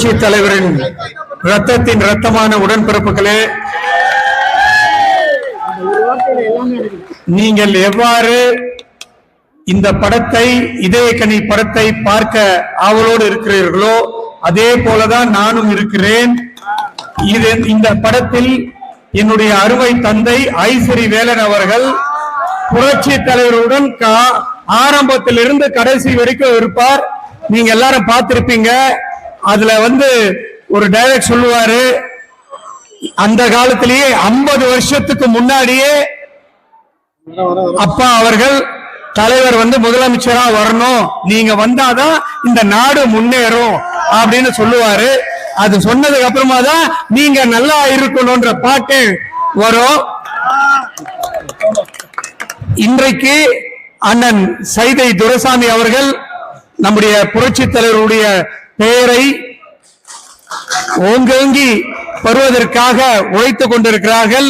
புரட்சி தலைவரின் ரத்தத்தின் ரத்தமான உடன்பிறப்புகளே நீங்கள் எவ்வாறு இந்த படத்தை இதயக்கணி படத்தை பார்க்க ஆவலோடு இருக்கிறீர்களோ அதே போலதான் நானும் இருக்கிறேன். இது இந்த படத்தில் என்னுடைய அருமை தந்தை ஐஸ்வரி வேலன் அவர்கள் புரட்சி தலைவருடன் ஆரம்பத்திலிருந்து கடைசி வரைக்கும் இருப்பார். நீங்க எல்லாரும் பார்த்திருப்பீங்க. அதுல வந்து ஒரு டைரக்ட் சொல்லுவாரு அந்த காலத்திலேயே 50 வருஷத்துக்கு முன்னாடியே அப்பா அவர்கள் தலைவர் வந்து முதலமைச்சரா வரணும். நீங்க வந்தாதான் இந்த நாடு முன்னேறும் அப்படின்னு சொல்லுவாரு. அது சொன்னதுக்கு அப்புறமா தான் நீங்க நல்லா இருக்கணும்ன்ற பாட்டு வரும். இன்றைக்கு அண்ணன் சைதை துரசாமி அவர்கள் நம்முடைய புரட்சி தலைவருடைய பெயரை ஓங்கோங்கி வருவதற்காக உழைத்துக் கொண்டிருக்கிறார்கள்.